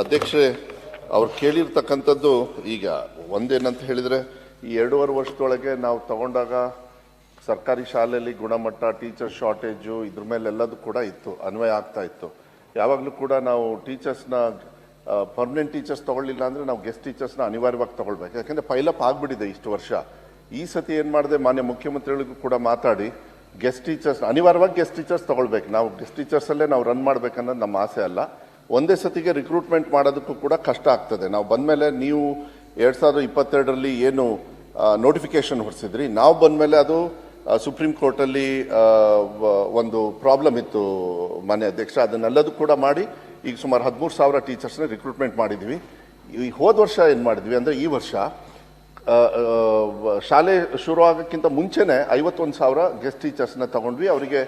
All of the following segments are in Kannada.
ಅಧ್ಯಕ್ಷರೇ, ಅವ್ರು ಕೇಳಿರ್ತಕ್ಕಂಥದ್ದು ಈಗ ಒಂದೇನಂತ ಹೇಳಿದರೆ, ಈ ಎರಡೂವರೆ ವರ್ಷದೊಳಗೆ ನಾವು ತಗೊಂಡಾಗ ಸರ್ಕಾರಿ ಶಾಲೆಯಲ್ಲಿ ಗುಣಮಟ್ಟ ಟೀಚರ್ ಶಾರ್ಟೇಜು ಇದ್ರ ಮೇಲೆ ಎಲ್ಲದೂ ಕೂಡ ಇತ್ತು, ಅನ್ವಯ ಆಗ್ತಾ ಇತ್ತು. ಯಾವಾಗಲೂ ಕೂಡ ನಾವು ಟೀಚರ್ಸ್ನ ಪರ್ಮನೆಂಟ್ ಟೀಚರ್ಸ್ ತೊಗೊಳ್ಳಿಲ್ಲ ಅಂದರೆ ನಾವು ಗೆಸ್ಟ್ ಟೀಚರ್ಸ್ನ ಅನಿವಾರ್ಯವಾಗಿ ತೊಗೊಳ್ಬೇಕು. ಯಾಕಂದ್ರೆ ಪೈಲಪ್ ಆಗಿಬಿಟ್ಟಿದೆ ಇಷ್ಟು ವರ್ಷ. ಈ ಸತಿ ಏನು ಮಾಡಿದೆ, ಮಾನ್ಯ ಮುಖ್ಯಮಂತ್ರಿಗಳಿಗೂ ಕೂಡ ಮಾತಾಡಿ ಗೆಸ್ಟ್ ಟೀಚರ್ಸ್ ಅನಿವಾರ್ಯವಾಗಿ ಗೆಸ್ಟ್ ಟೀಚರ್ಸ್ ತೊಗೊಳ್ಬೇಕು. ನಾವು ಗೆಸ್ಟ್ ಟೀಚರ್ಸಲ್ಲೇ ನಾವು ರನ್ ಮಾಡಬೇಕನ್ನೋದು ನಮ್ಮ ಆಸೆ ಅಲ್ಲ. ಒಂದೇ ಸತಿಗೆ ರಿಕ್ರೂಟ್ಮೆಂಟ್ ಮಾಡೋದಕ್ಕೂ ಕೂಡ ಕಷ್ಟ ಆಗ್ತದೆ. ನಾವು ಬಂದ್ಮೇಲೆ ನೀವು ಎರಡು ಸಾವಿರದ ಇಪ್ಪತ್ತೆರಡರಲ್ಲಿ ಏನು ನೋಟಿಫಿಕೇಶನ್ ಹೊರಿಸಿದ್ರಿ ನಾವು ಬಂದ್ಮೇಲೆ ಅದು ಸುಪ್ರೀಂ ಕೋರ್ಟಲ್ಲಿ ಒಂದು ಪ್ರಾಬ್ಲಮ್ ಇತ್ತು ಮಾನ್ಯ ಅಧ್ಯಕ್ಷ. ಅದನ್ನೆಲ್ಲದೂ ಕೂಡ ಮಾಡಿ ಈಗ ಸುಮಾರು ಹದಿಮೂರು ಸಾವಿರ ಟೀಚರ್ಸ್ನ ರಿಕ್ರೂಟ್ಮೆಂಟ್ ಮಾಡಿದ್ವಿ. ಈ ಹೋದ ವರ್ಷ ಏನು ಮಾಡಿದ್ವಿ ಅಂದರೆ ಈ ವರ್ಷ ಶಾಲೆ ಶುರು ಆಗೋಕ್ಕಿಂತ ಮುಂಚೆನೆ ಐವತ್ತೊಂದು ಸಾವಿರ ಗೆಸ್ಟ್ ಟೀಚರ್ಸ್ನ ತಗೊಂಡ್ವಿ. ಅವರಿಗೆ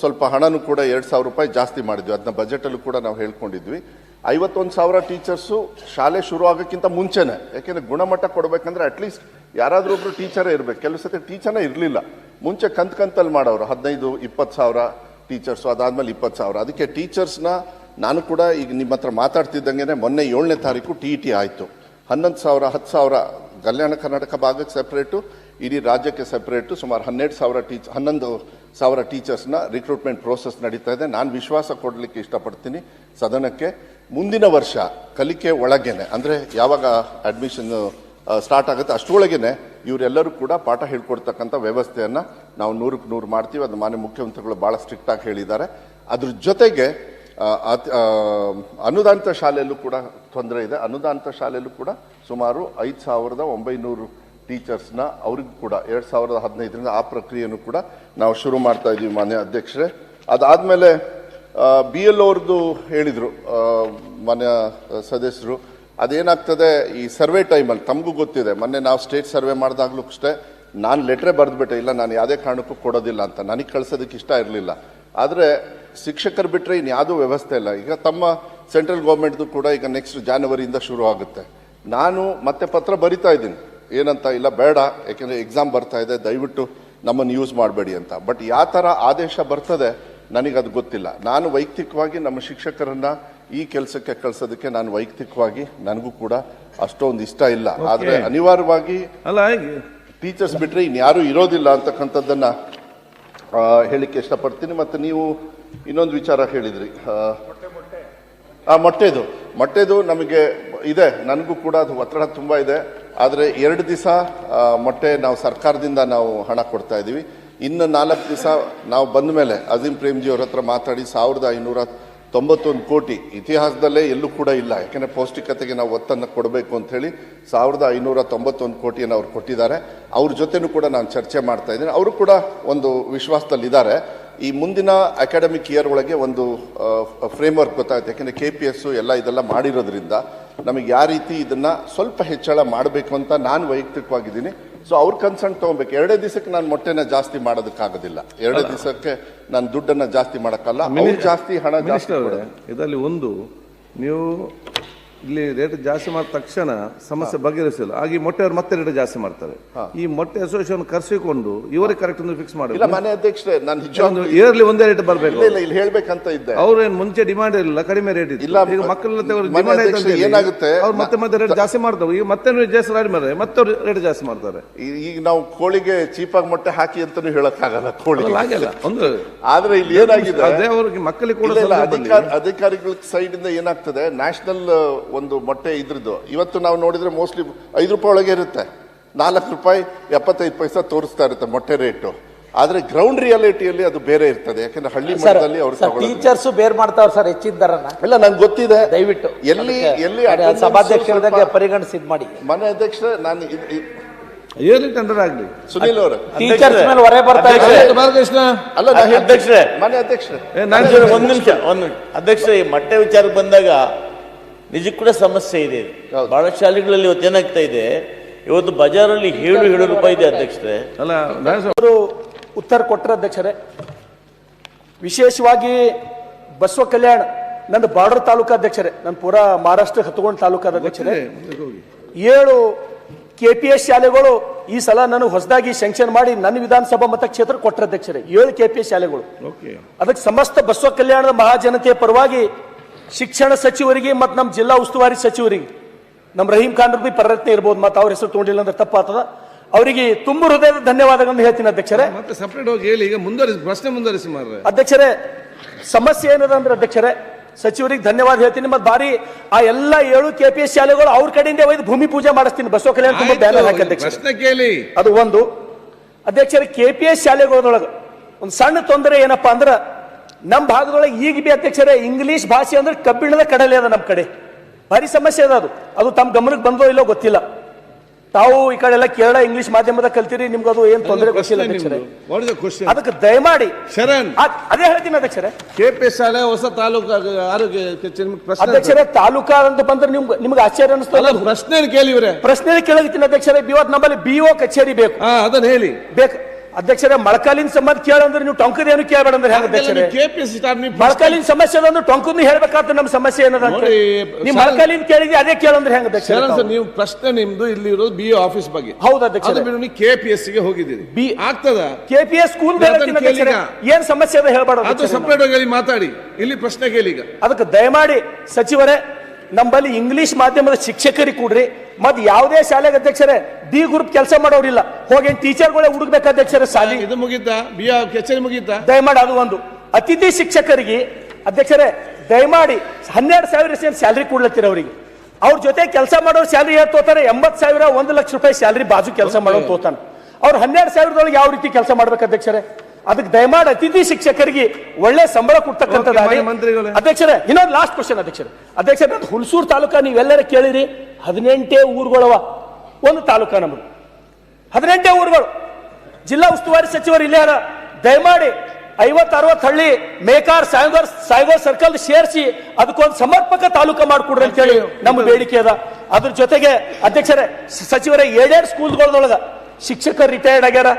ಸ್ವಲ್ಪ ಹಣನೂ ಕೂಡ ಎರಡು ಸಾವಿರ ರೂಪಾಯಿ ಜಾಸ್ತಿ ಮಾಡಿದ್ವಿ. ಅದನ್ನ ಬಜೆಟಲ್ಲೂ ಕೂಡ ನಾವು ಹೇಳ್ಕೊಂಡಿದ್ವಿ. ಐವತ್ತೊಂದು ಸಾವಿರ ಟೀಚರ್ಸು ಶಾಲೆ ಶುರು ಆಗೋಕ್ಕಿಂತ ಮುಂಚೆನೆ. ಯಾಕೆಂದರೆ ಗುಣಮಟ್ಟ ಕೊಡಬೇಕಂದ್ರೆ ಅಟ್ಲೀಸ್ಟ್ ಯಾರಾದರೂ ಒಬ್ರು ಟೀಚರೇ ಇರಬೇಕು. ಕೆಲವು ಸತಿ ಟೀಚರ್ನೇ ಇರಲಿಲ್ಲ. ಮುಂಚೆ ಕಂತ್ ಕಂತಲ್ಲಿ ಮಾಡೋರು. ಹದಿನೈದು, ಇಪ್ಪತ್ತು ಸಾವಿರ ಟೀಚರ್ಸು ಅದಾದಮೇಲೆ ಇಪ್ಪತ್ತು ಸಾವಿರ. ಅದಕ್ಕೆ ಟೀಚರ್ಸ್ನ ನಾನು ಕೂಡ ಈಗ ನಿಮ್ಮ ಹತ್ರ ಮಾತಾಡ್ತಿದ್ದಂಗೆ ಮೊನ್ನೆ ಏಳನೇ ತಾರೀಕು ಟಿ ಇ ಟಿ ಆಯಿತು. ಹನ್ನೊಂದು ಸಾವಿರ, ಹತ್ತು ಸಾವಿರ ಕಲ್ಯಾಣ ಕರ್ನಾಟಕ ಭಾಗಕ್ಕೆ ಸಪ್ರೇಟು ಇಡೀ ರಾಜ್ಯಕ್ಕೆ ಸಪ್ರೇಟು ಸುಮಾರು ಹನ್ನೆರಡು ಸಾವಿರ ಟೀಚ್ ಹನ್ನೊಂದು ಸಾವಿರ ಟೀಚರ್ಸ್ನ ರಿಕ್ರೂಟ್ಮೆಂಟ್ ಪ್ರೋಸೆಸ್ ನಡೀತಾ ಇದೆ. ನಾನು ವಿಶ್ವಾಸ ಕೊಡಲಿಕ್ಕೆ ಇಷ್ಟಪಡ್ತೀನಿ ಸದನಕ್ಕೆ. ಮುಂದಿನ ವರ್ಷ ಕಲಿಕೆ ಒಳಗೇನೆ, ಅಂದರೆ ಯಾವಾಗ ಅಡ್ಮಿಷನ್ ಸ್ಟಾರ್ಟ್ ಆಗುತ್ತೆ ಅಷ್ಟರೊಳಗೇನೆ ಇವರೆಲ್ಲರೂ ಕೂಡ ಪಾಠ ಹೇಳ್ಕೊಡ್ತಕ್ಕಂಥ ವ್ಯವಸ್ಥೆಯನ್ನು ನಾವು ನೂರಕ್ಕೆ ನೂರು ಮಾಡ್ತೀವಿ. ಅದು ಮಾನ್ಯ ಮುಖ್ಯಮಂತ್ರಿಗಳು ಭಾಳ ಸ್ಟ್ರಿಕ್ಟಾಗಿ ಹೇಳಿದ್ದಾರೆ. ಅದ್ರ ಜೊತೆಗೆ ಅನುದಾನಿತ ಶಾಲೆಯಲ್ಲೂ ಕೂಡ ತೊಂದರೆ ಇದೆ. ಅನುದಾನಿತ ಶಾಲೆಯಲ್ಲೂ ಕೂಡ ಸುಮಾರು ಐದು ಸಾವಿರದ ಒಂಬೈನೂರು ಟೀಚರ್ಸ್ನ ಅವ್ರಿಗೂ ಕೂಡ, ಎರಡು ಸಾವಿರದ ಹದಿನೈದರಿಂದ ಆ ಪ್ರಕ್ರಿಯೆಯನ್ನು ಕೂಡ ನಾವು ಶುರು ಮಾಡ್ತಾ ಇದ್ದೀವಿ ಮಾನ್ಯ ಅಧ್ಯಕ್ಷರೇ. ಅದಾದಮೇಲೆ ಬಿ ಎಲ್ ಅವ್ರದ್ದು ಹೇಳಿದರು ಮಾನ್ಯ ಸದಸ್ಯರು, ಅದೇನಾಗ್ತದೆ, ಈ ಸರ್ವೆ ಟೈಮಲ್ಲಿ, ತಮಗೂ ಗೊತ್ತಿದೆ, ಮೊನ್ನೆ ನಾವು ಸ್ಟೇಟ್ ಸರ್ವೆ ಮಾಡಿದಾಗಲೂ ಅಷ್ಟೇ, ನಾನು ಲೆಟ್ರೇ ಬರೆದ್ಬಿಟ್ಟೆ, ಇಲ್ಲ, ನಾನು ಯಾವುದೇ ಕಾರಣಕ್ಕೂ ಕೊಡೋದಿಲ್ಲ ಅಂತ, ನನಗೆ ಕಳ್ಸೋದಕ್ಕೆ ಇಷ್ಟ ಇರಲಿಲ್ಲ. ಆದರೆ ಶಿಕ್ಷಕರು ಬಿಟ್ಟರೆ ಇನ್ನು ಯಾವುದೂ ವ್ಯವಸ್ಥೆ ಇಲ್ಲ. ಈಗ ತಮ್ಮ ಸೆಂಟ್ರಲ್ ಗೌರ್ಮೆಂಟ್ದು ಕೂಡ ಈಗ ನೆಕ್ಸ್ಟ್ ಜಾನ್ವರಿಯಿಂದ ಶುರು ಆಗುತ್ತೆ. ನಾನು ಮತ್ತೆ ಪತ್ರ ಬರಿತಾ ಇದ್ದೀನಿ. ಏನಂತ ಇಲ್ಲ ಬೇಡ ಯಾಕೆಂದರೆ ಎಕ್ಸಾಮ್ ಬರ್ತಾ ಇದೆ ದಯವಿಟ್ಟು ನಮ್ಮನ್ನು ಯೂಸ್ ಮಾಡಬೇಡಿ ಅಂತ. ಬಟ್ ಯಾವ ಥರ ಆದೇಶ ಬರ್ತದೆ ನನಗದು ಗೊತ್ತಿಲ್ಲ. ನಾನು ವೈಯಕ್ತಿಕವಾಗಿ ನಮ್ಮ ಶಿಕ್ಷಕರನ್ನು ಈ ಕೆಲಸಕ್ಕೆ ಕಳಿಸೋದಕ್ಕೆ ನಾನು ವೈಯಕ್ತಿಕವಾಗಿ ನನಗೂ ಕೂಡ ಅಷ್ಟೊಂದು ಇಷ್ಟ ಇಲ್ಲ. ಆದರೆ ಅನಿವಾರ್ಯವಾಗಿ ಅಲ್ಲ ಟೀಚರ್ಸ್ ಬಿಟ್ಟರೆ ಇನ್ಯಾರೂ ಇರೋದಿಲ್ಲ ಅಂತಕ್ಕಂಥದ್ದನ್ನ ಹೇಳಿಕ್ಕೆ ಇಷ್ಟಪಡ್ತೀನಿ. ಮತ್ತು ನೀವು ಇನ್ನೊಂದು ವಿಚಾರ ಹೇಳಿದ್ರಿ. ಆ, ಮೊಟ್ಟೆದು. ಮೊಟ್ಟೆದು ನಮಗೆ ಇದೆ. ನನಗೂ ಕೂಡ ಅದು ಒತ್ತಡ ತುಂಬ ಇದೆ. ಆದರೆ ಎರಡು ದಿವಸ ಮೊಟ್ಟೆ ನಾವು ಸರ್ಕಾರದಿಂದ ನಾವು ಹಣ ಕೊಡ್ತಾ ಇದ್ದೀವಿ. ಇನ್ನು ನಾಲ್ಕು ದಿವಸ ನಾವು ಬಂದ ಮೇಲೆ ಅಜೀಂ ಪ್ರೇಮ್ಜಿ ಅವ್ರ ಹತ್ರ ಮಾತಾಡಿ ಸಾವಿರದ ಐನೂರ ತೊಂಬತ್ತೊಂದು ಕೋಟಿ ಇತಿಹಾಸದಲ್ಲೇ ಎಲ್ಲೂ ಕೂಡ ಇಲ್ಲ. ಯಾಕೆಂದರೆ ಪೌಷ್ಟಿಕತೆಗೆ ನಾವು ಒತ್ತನ್ನು ಕೊಡಬೇಕು ಅಂತ ಹೇಳಿ ಸಾವಿರದ ಐನೂರ ತೊಂಬತ್ತೊಂದು ಕೋಟಿಯನ್ನು ಅವ್ರು ಕೊಟ್ಟಿದ್ದಾರೆ. ಅವ್ರ ಜೊತೆನೂ ಕೂಡ ನಾನು ಚರ್ಚೆ ಮಾಡ್ತಾ ಇದ್ದೀನಿ. ಅವರು ಕೂಡ ಒಂದು ವಿಶ್ವಾಸದಲ್ಲಿದ್ದಾರೆ. ಈ ಮುಂದಿನ ಅಕಾಡೆಮಿಕ್ ಇಯರ್ ಒಳಗೆ ಒಂದು ಫ್ರೇಮ್ ವರ್ಕ್ ಗೊತ್ತಾಗುತ್ತೆ. ಯಾಕೆಂದರೆ ಕೆ ಪಿ ಎಸ್ಸು ಎಲ್ಲ ಇದೆಲ್ಲ ಮಾಡಿರೋದ್ರಿಂದ ನಮಗೆ ಯಾವ ರೀತಿ ಇದನ್ನು ಸ್ವಲ್ಪ ಹೆಚ್ಚಳ ಮಾಡಬೇಕು ಅಂತ ನಾನು ವೈಯಕ್ತಿಕವಾಗಿದ್ದೀನಿ. ಸೊ ಅವ್ರ ಕನ್ಸರ್ನ್ ತಗೋಬೇಕು. ಎರಡೇ ದಿವಸಕ್ಕೆ ನಾನು ಮೊಟ್ಟೆನ ಜಾಸ್ತಿ ಮಾಡೋದಕ್ಕಾಗೋದಿಲ್ಲ. ಎರಡೇ ದಿವಸಕ್ಕೆ ನಾನು ದುಡ್ಡನ್ನ ಜಾಸ್ತಿ ಮಾಡೋಕ್ಕಲ್ಲ. ಜಾಸ್ತಿ ಹಣ ಜಾಸ್ತಿ ಇದರಲ್ಲಿ ಒಂದು ನೀವು ಇಲ್ಲಿ ರೇಟ್ ಜಾಸ್ತಿ ಮಾಡಿದ ತಕ್ಷಣ ಸಮಸ್ಯೆ ಬಗೆಹರಿಸಿಲ್ಲ ಹಾಗೆ ಮೊಟ್ಟೆಯವರು ಮೊಟ್ಟೆ ಅವ್ರು ಮತ್ತೆ ರೇಟ್ ಜಾಸ್ತಿ ಮಾಡ್ತಾರೆ. ಈ ಮೊಟ್ಟೆ ಅಸೋಸಿಯೇಷನ್ ಕರೆಸಿಕೊಂಡು ಇವರೇ ಕರೆಕ್ಟ್ ಒಂದು ಫಿಕ್ಸ್ ಇಲ್ಲ ಮಾಡಿ ಮನೆ ಅಧ್ಯಕ್ಷರೇ ನಾನು ನಿಜವಾಗ್ಲೂ ಇಯರ್ಲಿ ಒಂದೇ ರೇಟ್ ಬರಬೇಕು. ಇಲ್ಲ ಇಲ್ಲ ಹೇಳ್ಬೇಕಂತ ಇದ್ದೆ. ಅವ್ರೇನ್ ಮುಂಚೆ ಡಿಮಾಂಡ್ ಇರಲಿಲ್ಲ ಕಡಿಮೆ ರೇಟ್ ಇತ್ತು. ಇಲ್ಲ, ಈಗ ಮಕ್ಕಳ ಏನಾಗುತ್ತೆ? ಅವ್ರು ಮತ್ತೆ ಮತ್ತೆ ರೇಟ್ ಜಾಸ್ತಿ ಮಾಡ್ತಾರೆ ಈಗ ಮತ್ತೆ ಜಾಸ್ತಿ ರೇಟ್ ಮಾಡಿದ್ರೆ ಮತ್ತೆ ಅವ್ರು ರೇಟ್ ಜಾಸ್ತಿ ಮಾಡ್ತಾರೆ. ಈಗ ನಾವು ಕೋಳಿಗೆ ಚೀಪಾಗಿ ಮೊಟ್ಟೆ ಹಾಕಿ ಅಂತಾನೂ ಹೇಳಕ್ಕಾಗಲ್ಲ ಕೋಳಿ ಹಾಗೆಲ್ಲ ಒಂದು ಆದ್ರೆ ಇಲ್ಲಿ ಏನಾಗಿದೆ? ಅದೇ ಅವ್ರಿಗೆ ಮಕ್ಕಳಿಗೆ ಕೂಡ ಅಧಿಕಾರಿಗಳ ಸೈಡ್ ಇಂದ ಏನಾಗ್ತದೆ? ನ್ಯಾಷನಲ್ ಒಂದು ಮೊಟ್ಟೆ ಇದ್ರದ್ದು. ಇವತ್ತು ನಾವು ನೋಡಿದ್ರೆ ಮೋಸ್ಟ್ಲಿ ಐದು ರೂಪಾಯಿ ಒಳಗೆ ಇರುತ್ತೆ. ನಾಲ್ಕು ರೂಪಾಯಿ ಎಪ್ಪತ್ತೈದು ಪೈಸಾ ತೋರಿಸ್ತಾ ಇರುತ್ತೆ ಮೊಟ್ಟೆ ರೇಟು. ಆದ್ರೆ ಗ್ರೌಂಡ್ ರಿಯಾಲಿಟಿಯಲ್ಲಿ ಅದು ಬೇರೆ ಇರ್ತದೆ. ಯಾಕಂದ್ರೆ ಹಳ್ಳಿ ಮಟ್ಟದಲ್ಲಿ ಅವರು ಟೀಚರ್ಸ್ ಬೇರ್ ಮಾಡ್ತಾವ್ರ ಸರ್ ಹೆಚ್ಚಿದ್ದಾರ ದರನ? ಇಲ್ಲ ನಂಗೆ ಗೊತ್ತಿದೆ. ದಯವಿಟ್ಟು. ಎಲ್ಲಿ ಎಲ್ಲಿ ಸಭಾಧ್ಯಕ್ಷರ ಸಭಾಧ್ಯಕ್ಷರದಾಗ ಪರಿಗಣಿಸಿ ಇದ್ ಮಾಡಿ. ಮನೆ ಅಧ್ಯಕ್ಷ ನಾನು ಟೆಂಡರ್ ಆಗಲಿ. ಸುನೀಲ್ ಅವರು. ಟೀಚರ್ಸ್ ಮೇಲೆ ಹೊರೆ ಬರ್ತಾ ಇದೆ. ಅಲ್ಲ ಅಧ್ಯಕ್ಷರೇ. ಮನೆ ಅಧ್ಯಕ್ಷರೇ. ಏ, ನಾನು ಅಧ್ಯಕ್ಷರೇ, ಒಂದ್ ನಿಮಿಷ ಒಂದ್ ನಿಮಿಷ. ಅಧ್ಯಕ್ಷರೇ ಈ ಮೊಟ್ಟೆ ವಿಚಾರಕ್ಕೆ ಬಂದಾಗ ನಿಜಕ್ಕೂ ಕೂಡ ಸಮಸ್ಯೆ ಇದೆ. ಹೌದು. ಬಹಳ ಶಾಲೆಗಳಲ್ಲಿ ಇವತ್ತು ಏನಾಗ್ತಾ ಇದೆ? ಇವತ್ತು ಬಜಾರಲ್ಲಿ ಏಳು ಏಳು ರೂಪಾಯಿ ಇದೆ ಅಧ್ಯಕ್ಷರೇ. ಅಲ್ಲ ಅವರು ಉತ್ತರ ಕೊಟ್ಟರೆ ಅಧ್ಯಕ್ಷರೇ. ವಿಶೇಷವಾಗಿ ಬಸವ ಕಲ್ಯಾಣ ನನ್ನ ಬಾರ್ಡರ್ ತಾಲೂಕು ಅಧ್ಯಕ್ಷರೇ. ನನ್ನ ಪೂರಾ ಮಹಾರಾಷ್ಟ್ರ ಹತ್ಕೊಂಡು ತಾಲೂಕಾದ ಅಧ್ಯಕ್ಷರೇ. ಹೋಗಿ. ಏಳು ಕೆ ಪಿ ಎಸ್ ಶಾಲೆಗಳು ಈ ಸಲ ನಾನು ಹೊಸದಾಗಿ ಸ್ಯಾಂಕ್ಷನ್ ಮಾಡಿ ನನ್ನ ವಿಧಾನಸಭಾ ಮತಕ್ಷೇತ್ರ ಕೊಟ್ಟರ ಅಧ್ಯಕ್ಷರೇ. ಏಳು ಕೆ ಪಿ ಎಸ್ ಶಾಲೆಗಳು. ಓಕೆ. ಅದಕ್ಕೆ ಸಮಸ್ತ ಬಸವ ಕಲ್ಯಾಣದ ಮಹಾಜನತೆಯ ಪರವಾಗಿ ಶಿಕ್ಷಣ ಸಚಿವರಿಗೆ ಮತ್ತು ನಮ್ಮ ಜಿಲ್ಲಾ ಉಸ್ತುವಾರಿ ಸಚಿವರಿಗೆ ನಮ್ಮ ರಹೀಂ ಖಾನ್ ಬಿ ಪ್ರಯತ್ನ ಇರ್ಬೋದು ಮತ್ತು ಅವ್ರ ಹೆಸರು ತೊಗೊಂಡಿಲ್ಲ ಅಂದ್ರೆ ತಪ್ಪಾಗ್ತದ. ಅವರಿಗೆ ತುಂಬ ಹೃದಯದ ಧನ್ಯವಾದಗಳನ್ನು ಹೇಳ್ತೀನಿ ಅಧ್ಯಕ್ಷರೇ. ಮತ್ತೆ ಸಪ್ರೇಟ್ ಹೋಗಿ ಹೇಳಿ ಈಗ ಮುಂದುವರಿಸಿ ಪ್ರಶ್ನೆ ಮುಂದುವರಿಸಿ ಮಾರ್ರೆ. ಅಧ್ಯಕ್ಷರೇ ಸಮಸ್ಯೆ ಏನದ ಅಂದ್ರೆ ಅಧ್ಯಕ್ಷರೇ ಸಚಿವರಿಗೆ ಧನ್ಯವಾದ ಹೇಳ್ತೀನಿ ಮತ್ತೆ ಬಾರಿ ಆ ಎಲ್ಲ ಏಳು ಕೆ ಪಿ ಎಸ್ ಶಾಲೆಗಳು ಅವ್ರ ಕಡೆಯಿಂದ ಒಯ್ದು ಭೂಮಿ ಪೂಜೆ ಮಾಡಿಸ್ತೀನಿ ಬಸವ ಕಲ್ಯಾಣ ತುಂಬ ಬ್ಯಾನರ್ ಹಾಕಿ ಅಧ್ಯಕ್ಷ ಪ್ರಶ್ನೆ ಕೇಳಿ. ಅದು ಒಂದು. ಅಧ್ಯಕ್ಷರ ಕೆ ಪಿ ಎಸ್ ಶಾಲೆಗಳೊಳಗೆ ಒಂದು ಸಣ್ಣ ತೊಂದರೆ ಏನಪ್ಪಾ ಅಂದ್ರೆ ನಮ್ಮ ಭಾಗದೊಳಗೆ ಈಗ ಬಿ ಅಧ್ಯಕ್ಷರೇ ಇಂಗ್ಲಿಷ್ ಭಾಷೆ ಅಂದ್ರೆ ಕಬ್ಬಿಣದ ಕಡಲೆ ಅದ ನಮ್ಮ ಕಡೆ. ಭಾರಿ ಸಮಸ್ಯೆ ಅದ ಅದು. ಅದು ತಮ್ಮ ಗಮನಕ್ಕೆ ಬಂದೋ ಇಲ್ಲೋ ಗೊತ್ತಿಲ್ಲ. ತಾವು ಈ ಕಡೆ ಎಲ್ಲ ಕೇರಳ ಇಂಗ್ಲಿಷ್ ಮಾಧ್ಯಮದ ಕಲ್ತೀರಿ ನಿಮ್ಗೆ ಅದು ಏನ್ ತೊಂದರೆ ಗೊತ್ತಿಲ್ಲ ಅಧ್ಯಕ್ಷರೇ. ಅದಕ್ಕೆ ದಯಮಾಡಿ. ಶರಣ್. ಅದ್- ಹೇಳ್ತೀನಿ ಅಧ್ಯಕ್ಷರೇ. ಕೆ ಪಿ ಶಾಲೆ ಹೊಸ ತಾಲೂಕು ಆರೋಗ್ಯ ಅಧ್ಯಕ್ಷರೇ ತಾಲೂಕಾ ಅಂತ ಬಂದ್ರೆ ನಿಮ್ಗೆ ನಿಮ್ಗೆ ಆಶ್ಚರ್ಯ ಅನಿಸ್ತಲ್ಲ ಪ್ರಶ್ನೆ ಕೇಳಿ ಇವ್ರೆ. ಪ್ರಶ್ನೆ ಕೇಳಗತ್ತೀನಿ ಅಧ್ಯಕ್ಷರೇ ಇವತ್ತು ನಮ್ಮಲ್ಲಿ ಬಿ ಒ ಕಚೇರಿ ಬೇಕು. ಅದನ್ನ ಹೇಳಿ. ಬೇಕು. ಅಧ್ಯಕ್ಷರೇ ಮಳಕಾಲಿನ ಸಂಬಂಧ ಕೇಳಂದ್ರೆ ನೀವು ಟೊಂಕದ ಏನು ಕೇಳಬೇಡ ಅಂದ್ರೆ ಹೆಂಗ ಅಧ್ಯಕ್ಷರೇ? ಕೆ ಪಿ ಎಸ್ ಸ್ಟಾಫ್ ನೀವು ಮೊಳಕಾಲಿನ ಸಮಸ್ಯೆ ಅಂದ್ರೆ ಟೊಂಕದ್ನು ಹೇಳ್ಬೇಕಾದ್ರೆ ನಮ್ಮ ಸಮಸ್ಯೆ ಏನದ ನೀವು ಮಳಕಾಲಿನ ಕೇಳಿದ್ರೆ ಅದೇ ಕೇಳಂದ್ರೆ ಹೆಂಗ ಸರ್ ನೀವು ಪ್ರಶ್ನೆ ನಿಮ್ದು ಇಲ್ಲಿ ಇರೋದು ಬಿ ಆಫೀಸ್ ಬಗ್ಗೆ. ಹೌದು ಅಧ್ಯಕ್ಷ ನೀವು ಪಿ ಎಸ್ಗೆ ಹೋಗಿದ್ದೀರಿ. ಬಿ- ಆಗ್ತದ? K P S school. ಏನ್ ಸಮಸ್ಯೆ ಅದ ಹೇಳ್ಬೇಡ ಅದು ಸಪರೇಟ್ ಆಗಿ ಮಾತಾಡಿ. ಇಲ್ಲಿ ಪ್ರಶ್ನೆ ಕೇಳಿ ಈಗ. ಅದಕ್ಕೆ ದಯಮಾಡಿ ಸಚಿವರೇ ನಮ್ಮಲ್ಲಿ ಇಂಗ್ಲಿಷ್ ಮಾಧ್ಯಮದ ಶಿಕ್ಷಕರಿಗೆ ಕೊಡ್ರಿ. ಮತ್ ಯಾವುದೇ ಶಾಲೆಗೆ ಅಧ್ಯಕ್ಷರೇ ಡಿ ಗ್ರೂಪ್ ಕೆಲಸ ಮಾಡೋರಿಲ್ಲ ಹೋಗಿ ಟೀಚರ್ಗಳೇ ಹುಡುಕ್ಬೇಕು ಅಧ್ಯಕ್ಷರೇ ಸಾಲಿ. ಇದು ಮುಗೀತಾ? ಬಿ ಕಚೇರಿ ಮುಗೀತಾ? ದಯಮಾಡಿ ಅದು ಒಂದು. ಅತಿಥಿ ಶಿಕ್ಷಕರಿಗೆ ಅಧ್ಯಕ್ಷರೇ ದಯಮಾಡಿ ಹನ್ನೆರಡು ಸಾವಿರ ಸ್ಯಾಲ್ರಿ ಕೊಡ್ಲತ್ತೀರ ಅವರಿಗೆ. ಅವ್ರ ಜೊತೆ ಕೆಲಸ ಮಾಡೋರು ಸ್ಯಾಲ್ರಿ ಯಾರು ತೋತಾರೆ? ಎಂಬತ್ತು ಸಾವಿರ ಒಂದು ಲಕ್ಷ ರೂಪಾಯಿ ಸ್ಯಾಲ್ರಿ ಬಾಜು ಕೆಲಸ ಮಾಡೋರು ತೋತಾನೆ. ಅವ್ರು ಹನ್ನೆರಡು ಸಾವಿರದೊಳಗೆ ಯಾವ ರೀತಿ ಕೆಲಸ ಮಾಡ್ಬೇಕು ಅಧ್ಯಕ್ಷರೇ? ಅದಕ್ಕೆ ದಯಮಾಡಿ ಅತಿಥಿ ಶಿಕ್ಷಕರಿಗೆ ಒಳ್ಳೆ ಸಂಬಳ ಕೊಡ್ತಕ್ಕಂಥದ್ದಾಗಿ. ಕೊಡ್ತಕ್ಕಂಥದ್ದು ಅಧ್ಯಕ್ಷರೇ ಇನ್ನೊಂದು ಲಾಸ್ಟ್ ಕ್ವಶನ್ ಅಧ್ಯಕ್ಷರೇ. ಅಧ್ಯಕ್ಷರೇ ಹುಲ್ಸೂರ್ ತಾಲೂಕಾ ನೀವೆಲ್ಲರ ಕೇಳಿರಿ. ಹದಿನೆಂಟೇ ಊರುಗಳವ. ಒಂದು ತಾಲೂಕಾ ನಮ್ಮದು ಹದಿನೆಂಟೇ ಊರುಗಳು. ಜಿಲ್ಲಾ ಉಸ್ತುವಾರಿ ಸಚಿವರು ಇಲ್ಲೇ ದಯಮಾಡಿ ಐವತ್ತು ಅರವತ್ತು ಹಳ್ಳಿ ಮೇಕಾರ್ ಸಾಯಗೋರ್ ಸಾಯಗೋರ್ ಸರ್ಕಲ್ ಸೇರಿಸಿ ಅದಕ್ಕೊಂದು ಸಮರ್ಪಕ ತಾಲೂಕಾ ಮಾಡಿಕೊಡ್ರಿ ಅಂತ ಹೇಳಿ ನಮ್ಮ ಬೇಡಿಕೆ ಅದ. ಅದ್ರ ಜೊತೆಗೆ ಅಧ್ಯಕ್ಷರೇ ಸಚಿವರೇ ಏಳೆರಡು ಸ್ಕೂಲ್ಗಳದೊಳಗ ಶಿಕ್ಷಕರು ರಿಟೈರ್ಡ್ ಆಗ್ಯಾರ.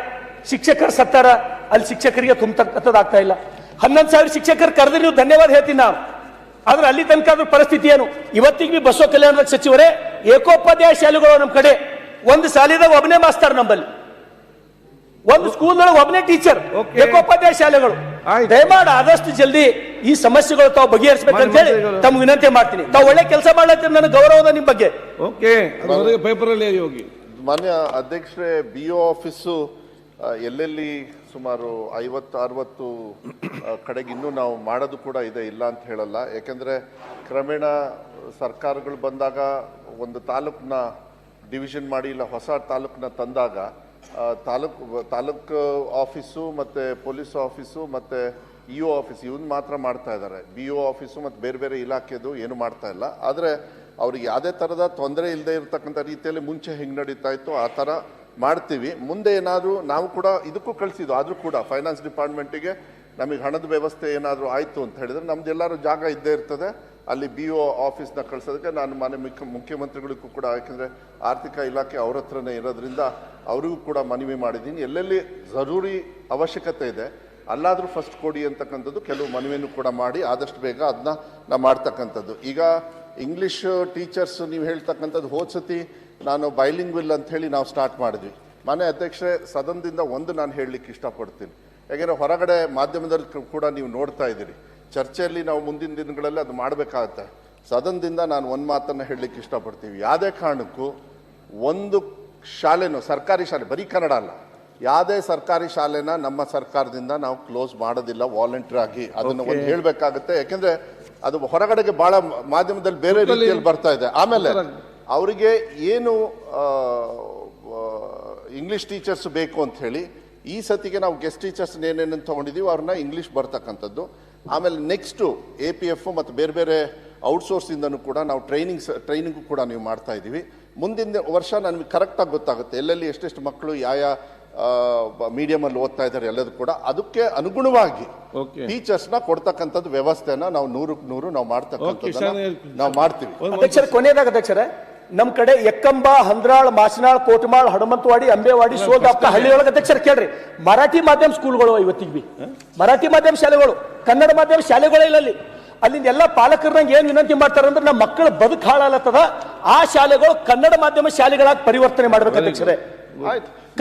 ಶಿಕ್ಷಕರು ಸತ್ತಾರ. ಅಲ್ಲಿ ಶಿಕ್ಷಕರಿಗೆ ತುಂಬತಕ್ಕಂಥದ್ದಾಗ್ತಾ ಇಲ್ಲ. ಹನ್ನೊಂದು ಸಾವಿರ ಶಿಕ್ಷಕರು ಕರೆದ್ರೆ ನೀವು ಧನ್ಯವಾದ ಹೇಳ್ತೀನಿ ನಾವು ಆದ್ರೆ ಅಲ್ಲಿ ತನಕ ಅದ್ರ ಪರಿಸ್ಥಿತಿ ಏನು? ಇವತ್ತಿಗೆ ಬಿ ಬಸವ ಕಲ್ಯಾಣದ ಸಚಿವರೇ ಏಕೋಪಾಧ್ಯಾಯ ಶಾಲೆಗಳು ನಮ್ಮ ಕಡೆ. ಒಂದು ಶಾಲೆದಾಗ ಒಬ್ಬನೇ ಮಾಸ್ತಾರ ನಂಬಲ್ಲಿ. ಒಂದು ಸ್ಕೂಲ್ ಒಳಗೆ ಒಬ್ಬನೇ ಟೀಚರ್. ಏಕೋಪಾಧ್ಯಾಯ ಶಾಲೆಗಳು. ದಯಮಾಡ ಆದಷ್ಟು ಜಲ್ದಿ ಈ ಸಮಸ್ಯೆಗಳು ತಾವು ಬಗೆಹರಿಸಬೇಕಂತ ಹೇಳಿ ತಮ್ಮ ತಮ್ಗೆ ವಿನಂತಿ ಮಾಡ್ತೀನಿ. ತಾವು ಒಳ್ಳೆ ಕೆಲಸ ಮಾಡ್ಲತ್ತೀರಿ ನನಗೆ ಗೌರವದ ನಿಮ್ ಬಗ್ಗೆ. ಓಕೆ ಪೇಪರ್ ಅಲ್ಲಿ ಮಾನ್ಯ ಅಧ್ಯಕ್ಷರೇ ಬಿ ಒ ಆಫೀಸು ಎಲ್ಲೆಲ್ಲಿ ಸುಮಾರು ಐವತ್ತು, ಅರವತ್ತು ಕಡೆಗೆ ಇನ್ನೂ ನಾವು ಮಾಡೋದು ಕೂಡ ಇದೆ, ಇಲ್ಲ ಅಂತ ಹೇಳಲ್ಲ. ಯಾಕೆಂದರೆ ಕ್ರಮೇಣ ಸರ್ಕಾರಗಳು ಬಂದಾಗ ಒಂದು ತಾಲೂಕನ್ನ ಡಿವಿಷನ್ ಮಾಡಿ ಇಲ್ಲ ಹೊಸ ತಾಲೂಕನ್ನ ತಂದಾಗ ತಾಲೂಕು ತಾಲೂಕು ಆಫೀಸು ಮತ್ತು ಪೊಲೀಸ್ ಆಫೀಸು ಮತ್ತು ಇ ಒ ಆಫೀಸ್ ಇವನ್ ಮಾತ್ರ ಮಾಡ್ತಾ ಇದ್ದಾರೆ. ಬಿ ಒ ಆಫೀಸು ಮತ್ತು ಬೇರೆ ಬೇರೆ ಇಲಾಖೆದು ಏನು ಮಾಡ್ತಾ ಇಲ್ಲ. ಆದರೆ ಅವ್ರಿಗೆ ಯಾವುದೇ ಥರದ ತೊಂದರೆ ಇಲ್ಲದೆ ಇರತಕ್ಕಂಥ ರೀತಿಯಲ್ಲಿ ಮುಂಚೆ ಹೆಂಗೆ ನಡೀತಾ ಇತ್ತು, ಆ ಥರ ಮಾಡ್ತೀವಿ. ಮುಂದೆ ಏನಾದರೂ ನಾವು ಕೂಡ ಇದಕ್ಕೂ ಕಳಿಸಿದ್ದು, ಆದರೂ ಕೂಡ ಫೈನಾನ್ಸ್ ಡಿಪಾರ್ಟ್ಮೆಂಟಿಗೆ ನಮಗೆ ಹಣದ ವ್ಯವಸ್ಥೆ ಏನಾದರೂ ಆಯಿತು ಅಂತ ಹೇಳಿದರೆ ನಮ್ದು ಎಲ್ಲರೂ ಜಾಗ ಇದ್ದೇ ಇರ್ತದೆ. ಅಲ್ಲಿ ಬಿ ಒ ಆಫೀಸ್ನ ಕಳ್ಸೋದಕ್ಕೆ ನಾನು ಮಾನ್ಯ ಮುಖ್ಯ, ಮುಖ್ಯಮಂತ್ರಿಗಳಿಗೂ ಕೂಡ, ಯಾಕೆಂದರೆ ಆರ್ಥಿಕ ಇಲಾಖೆ ಅವ್ರ ಹತ್ರನೇ ಇರೋದ್ರಿಂದ ಅವರಿಗೂ ಕೂಡ ಮನವಿ ಮಾಡಿದ್ದೀನಿ. ಎಲ್ಲೆಲ್ಲಿ ಜರೂರಿ ಅವಶ್ಯಕತೆ ಇದೆ, ಅಲ್ಲಾದರೂ ಫಸ್ಟ್ ಕೊಡಿ ಅಂತಕ್ಕಂಥದ್ದು ಕೆಲವು ಮನವಿಯನ್ನು ಕೂಡ ಮಾಡಿ ಆದಷ್ಟು ಬೇಗ ಅದನ್ನ ನಾವು ಮಾಡ್ತಕ್ಕಂಥದ್ದು. ಈಗ ಇಂಗ್ಲೀಷ್ ಟೀಚರ್ಸ್ ನೀವು ಹೇಳ್ತಕ್ಕಂಥದ್ದು ಹೋದ ನಾನು ಬೈಲಿಂಗ್ವಿಲ್ ಅಂತ ಹೇಳಿ ನಾವು ಸ್ಟಾರ್ಟ್ ಮಾಡಿದ್ವಿ. ಮನೆ ಅಧ್ಯಕ್ಷರೇ ಸದನದಿಂದ ಒಂದು ನಾನು ಹೇಳಲಿಕ್ಕೆ ಇಷ್ಟಪಡ್ತೀನಿ. ಯಾಕೆಂದರೆ ಹೊರಗಡೆ ಮಾಧ್ಯಮದಲ್ಲಿ ಕೂಡ ನೀವು ನೋಡ್ತಾ ಇದ್ದೀರಿ. ಚರ್ಚೆಯಲ್ಲಿ ನಾವು ಮುಂದಿನ ದಿನಗಳಲ್ಲಿ ಅದು ಮಾಡಬೇಕಾಗತ್ತೆ. ಸದನದಿಂದ ನಾನು ಒಂದು ಮಾತನ್ನು ಹೇಳಲಿಕ್ಕೆ ಇಷ್ಟಪಡ್ತೀವಿ. ಯಾವುದೇ ಕಾರಣಕ್ಕೂ ಒಂದು ಶಾಲೆನೂ ಸರ್ಕಾರಿ ಶಾಲೆ ಬರೀ ಕನ್ನಡ ಅಲ್ಲ. ಯಾವುದೇ ಸರ್ಕಾರಿ ಶಾಲೆನ ನಮ್ಮ ಸರ್ಕಾರದಿಂದ ನಾವು ಕ್ಲೋಸ್ ಮಾಡೋದಿಲ್ಲ ವಾಲಂಟಿಯರ್ ಆಗಿ ಅದನ್ನು ಒಂದು ಹೇಳಬೇಕಾಗುತ್ತೆ. ಯಾಕೆಂದರೆ ಅದು ಹೊರಗಡೆಗೆ ಭಾಳ ಮಾಧ್ಯಮದಲ್ಲಿ ಬೇರೆ ರೀತಿಯಲ್ಲಿ ಬರ್ತಾ ಇದೆ. ಆಮೇಲೆ ಅವರಿಗೆ ಏನು ಇಂಗ್ಲಿಷ್ ಟೀಚರ್ಸ್ ಬೇಕು ಅಂತ ಹೇಳಿ ಈ ಸತಿಗೆ ನಾವು ಗೆಸ್ಟ್ ಟೀಚರ್ಸ್ ಏನೇನು ತೊಗೊಂಡಿದ್ದೀವಿ ಅವ್ರನ್ನ ಇಂಗ್ಲಿಷ್ ಬರ್ತಕ್ಕಂಥದ್ದು. ಆಮೇಲೆ ನೆಕ್ಸ್ಟು ಎ ಪಿ ಎಫ್ ಮತ್ತು ಬೇರೆ ಬೇರೆ ಔಟ್ಸೋರ್ಸಿಂದನೂ ಕೂಡ ನಾವು ಟ್ರೈನಿಂಗ್ ಟ್ರೈನಿಂಗು ಕೂಡ ನೀವು ಮಾಡ್ತಾ ಇದ್ದೀವಿ. ಮುಂದಿನ ವರ್ಷ ನನಗೆ ಕರೆಕ್ಟಾಗಿ ಗೊತ್ತಾಗುತ್ತೆ. ಎಲ್ಲೆಲ್ಲಿ ಎಷ್ಟೆಷ್ಟು ಮಕ್ಕಳು ಯಾವ ಮೀಡಿಯಮಲ್ಲಿ ಓದ್ತಾ ಇದ್ದಾರೆ ಎಲ್ಲದೂ ಕೂಡ. ಅದಕ್ಕೆ ಅನುಗುಣವಾಗಿ. ಟೀಚರ್ಸ್ನ ಕೊಡ್ತಕ್ಕಂಥದ್ದು ವ್ಯವಸ್ಥೆನ ನಾವು ನೂರಕ್ಕೆ ನೂರು ನಾವು ಮಾಡ್ತಕ್ಕಂಥದ್ದನ್ನ ನಾವು ಮಾಡ್ತೀವಿ. ಅಧ್ಯಕ್ಷರ ಕೊನೆಯದಾಗ ಅಧ್ಯಕ್ಷರೇ ನಮ್ ಕಡೆ ಎಕ್ಕಂಬ, ಹಂದ್ರಾಳ್, ಮಾಸನಾಳ್, ಕೋಟಮಾಳ್, ಹನುಮಂತವಾಡಿ, ಅಂಬೇವಾಡಿ, ಸೋದಾಪ್ತ ಹಳ್ಳಿಯೊಳಗೆ ಅಧ್ಯಕ್ಷರು ಕೇಳ್ರಿ. ಮರಾಠಿ ಮಾಧ್ಯಮ ಸ್ಕೂಲ್ಗಳು ಇವತ್ತಿಗೆ ಬಿ. ಮರಾಠಿ ಮಾಧ್ಯಮ ಶಾಲೆಗಳು, ಕನ್ನಡ ಮಾಧ್ಯಮ ಶಾಲೆಗಳೇ ಇಲ್ಲ ಅಲ್ಲಿ. ಅಲ್ಲಿಂದ ಎಲ್ಲ ಪಾಲಕರನ್ನ ಏನ್ ವಿನಂತಿ ಮಾಡ್ತಾರೆ ಅಂದ್ರೆ ನಮ್ಮ ಮಕ್ಕಳ ಬದುಕು ಹಾಳಾಲತ್ತದ ಆ ಶಾಲೆಗಳು ಕನ್ನಡ ಮಾಧ್ಯಮ ಶಾಲೆಗಳಾಗಿ ಪರಿವರ್ತನೆ ಮಾಡ್ಬೇಕು ಅಧ್ಯಕ್ಷರೇ.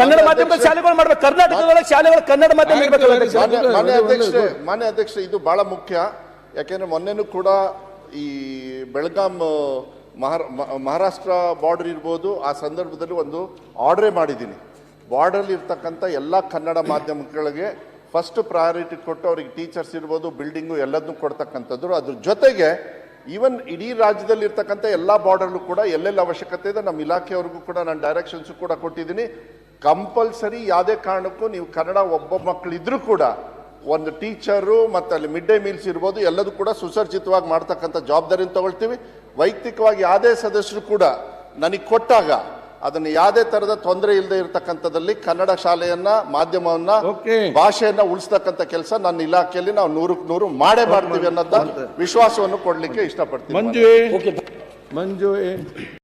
ಕನ್ನಡ ಮಾಧ್ಯಮ ಶಾಲೆಗಳು ಮಾಡ್ಬೇಕು. ಕರ್ನಾಟಕದೊಳಗೆ ಶಾಲೆಗಳು ಕನ್ನಡ ಮಾಧ್ಯಮ. ಮಾನ್ಯ ಅಧ್ಯಕ್ಷ ಇದು ಬಹಳ ಮುಖ್ಯ. ಯಾಕೆಂದ್ರೆ ಮೊನ್ನೆನೂ ಕೂಡ ಈ ಬೆಳಗಾಂ ಮಹಾರ ಮಹಾರಾಷ್ಟ್ರ ಬಾರ್ಡರ್ ಇರ್ಬೋದು, ಆ ಸಂದರ್ಭದಲ್ಲಿ ಒಂದು ಆರ್ಡ್ರೇ ಮಾಡಿದ್ದೀನಿ. ಬಾರ್ಡರ್ ಇರ್ತಕ್ಕಂಥ ಎಲ್ಲ ಕನ್ನಡ ಮಾಧ್ಯಮಗಳಿಗೆ ಫಸ್ಟ್ ಪ್ರಯಾರಿಟಿ ಕೊಟ್ಟು ಅವ್ರಿಗೆ ಟೀಚರ್ಸ್ ಇರ್ಬೋದು ಬಿಲ್ಡಿಂಗು ಎಲ್ಲದನ್ನೂ ಕೊಡ್ತಕ್ಕಂಥದ್ದು ಅದ್ರ ಜೊತೆಗೆ ಈವನ್ ಇಡೀ ರಾಜ್ಯದಲ್ಲಿ ಇರ್ತಕ್ಕಂಥ ಎಲ್ಲ ಬಾರ್ಡರ್ಲು ಕೂಡ ಎಲ್ಲೆಲ್ಲಿ ಅವಶ್ಯಕತೆ ಇದೆ, ನಮ್ಮ ಇಲಾಖೆಯವ್ರಿಗೂ ಕೂಡ ನಾನು ಡೈರೆಕ್ಷನ್ಸು ಕೂಡ ಕೊಟ್ಟಿದ್ದೀನಿ. ಕಂಪಲ್ಸರಿ ಯಾವುದೇ ಕಾರಣಕ್ಕೂ ನೀವು ಕನ್ನಡ ಒಬ್ಬ ಮಕ್ಕಳಿದ್ರೂ ಕೂಡ ಒಂದು ಟೀಚರು ಮತ್ತು ಅಲ್ಲಿ ಮಿಡ್ ಡೇ ಮೀಲ್ಸ್ ಇರ್ಬೋದು ಎಲ್ಲದೂ ಕೂಡ ಸುಸರ್ಜಿತವಾಗಿ ಮಾಡ್ತಕ್ಕಂಥ ಜವಾಬ್ದಾರಿಯನ್ನು ತಗೊಳ್ತೀವಿ. ವೈಯಕ್ತಿಕವಾಗಿ ಯಾವುದೇ ಸದಸ್ಯರು ಕೂಡ ನನಗೆ ಕೊಟ್ಟಾಗ ಅದನ್ನು ಯಾವುದೇ ತರದ ತೊಂದರೆ ಇಲ್ಲದೆ ಇರತಕ್ಕಂಥದ್ದಲ್ಲಿ ಕನ್ನಡ ಶಾಲೆಯನ್ನ ಮಾಧ್ಯಮವನ್ನ. ಭಾಷೆಯನ್ನ ಉಳಿಸ್ತಕ್ಕಂಥ ಕೆಲಸ ನನ್ನ ಇಲಾಖೆಯಲ್ಲಿ ನಾವು ನೂರಕ್ಕೆ ನೂರು ಮಾಡೇ ಮಾಡ್ತೀವಿ ಅನ್ನೋದ ವಿಶ್ವಾಸವನ್ನು ಕೊಡಲಿಕ್ಕೆ ಇಷ್ಟಪಡ್ತೀವಿ ಮಂಜು ಮಂಜು